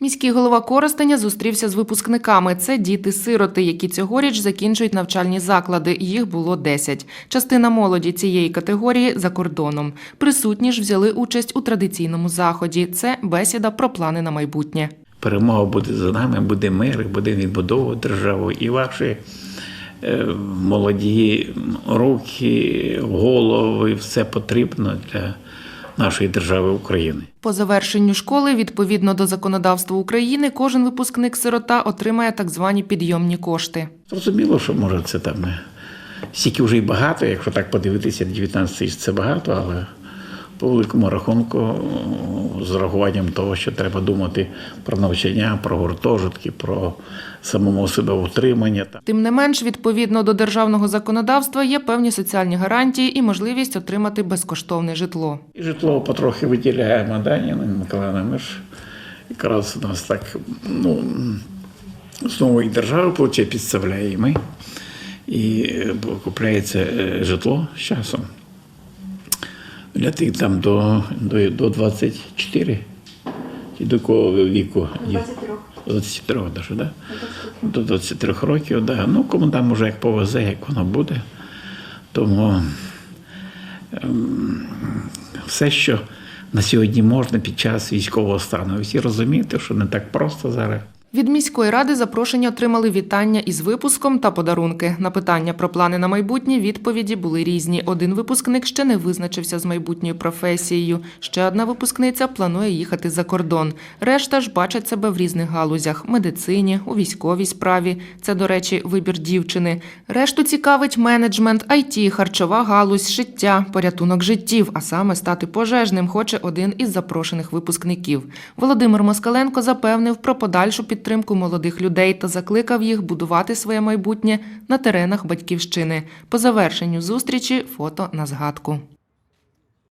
Міський голова Коростеня зустрівся з випускниками. Це діти-сироти, які цьогоріч закінчують навчальні заклади. Їх було 10. Частина молоді цієї категорії за кордоном. Присутні ж взяли участь у традиційному заході. Це бесіда про плани на майбутнє. Перемога буде за нами, буде мир, буде відбудова державу. І ваші е, молоді руки, голови, все потрібно для нашої держави України. По завершенню школи, відповідно до законодавства України, кожен випускник сирота отримає так звані підйомні кошти. Зрозуміло, що може це там е, стільки вже й багато, якщо так подивитися, 19 тисяч це багато, але по великому рахунку, з рахуванням того, що треба думати про навчання, про гуртожитки, про самому себе утримання. Тим не менш, відповідно до державного законодавства є певні соціальні гарантії і можливість отримати безкоштовне житло. І житло потрохи виділяємо, да, Ніна Миколаївна, ми ж якраз у нас так, ну, знову і держава плече підставляє, і ми, і е, купляється е, житло з часом. Для тих там до, до, до 24, чи до якого віку? 23. 23, даже, да? До 23 років, да. Ну, кому там уже як повезе, як воно буде. Тому все, що на сьогодні можна під час військового стану. Всі розумієте, що не так просто зараз. Від міської ради запрошення отримали вітання із випуском та подарунки. На питання про плани на майбутнє відповіді були різні. Один випускник ще не визначився з майбутньою професією. Ще одна випускниця планує їхати за кордон. Решта ж бачать себе в різних галузях медицині, у військовій справі. Це, до речі, вибір дівчини. Решту цікавить менеджмент, IT, харчова галузь, шиття, порятунок життів, а саме стати пожежним хоче один із запрошених випускників. Володимир Москаленко запевнив про подальшу підтримку молодих людей та закликав їх будувати своє майбутнє на теренах батьківщини. По завершенню зустрічі фото на згадку.